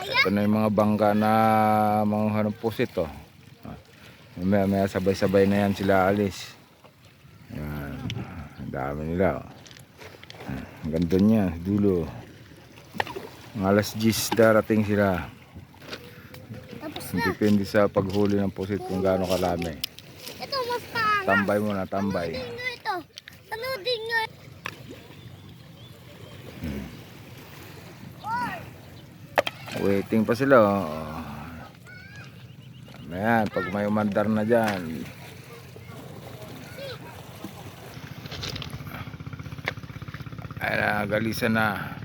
Ito na yung mga bangka na mga hanong pusit oh. Ah, Mamaya maya sabay-sabay na yan sila alis. Yan. Ang dami nila oh. Ah, Ang ganda niya, dulo. Mga alas 10 darating sila. Depende sa paghuli ng pusit kung gaano kalami. Ito, mas. Tambay muna, tambay. Panoodin nyo ito. Panoodin nyo. Waiting pa sila oh. Ayan, pag may umandar na dyan. Ayan na, galisan na.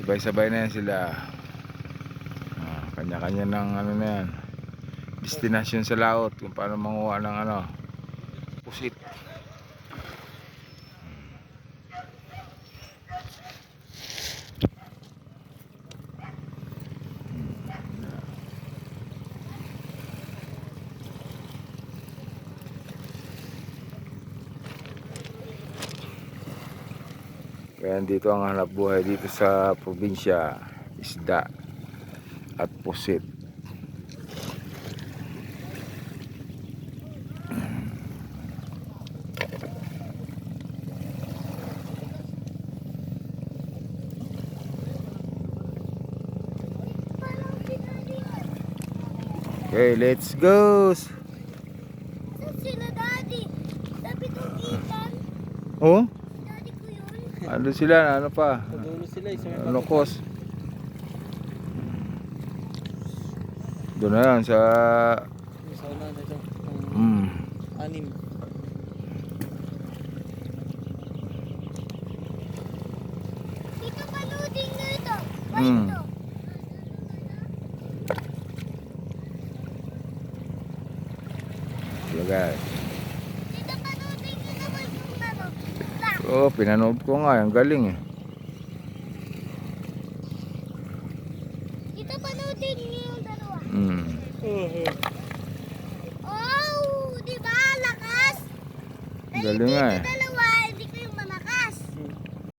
Sabay-sabay na yan sila. Ah, Kanya-kanya ng ano na yan. Destination sa laot kung paano manguha ng ano. Pusit. Kaya dito ang hanap buhay dito sa probinsya, isda at pusit. Okay, let's go. Saan sila daddy? Sabi kong ikan. Oh, ko. Ano sila, ano pa? Dulo sila eh. Sa may Ano kos? Doon na yan sa Sa unahan ito. Ang mm, anim. Dito panoodin nyo ito. Ay, Hmm. ito. lagay. Oh, pinanood ko nga, ang galing eh. Dito panoodin nyo yung dalawa. Mm. Oh, di ba? Lakas. Galing nga eh.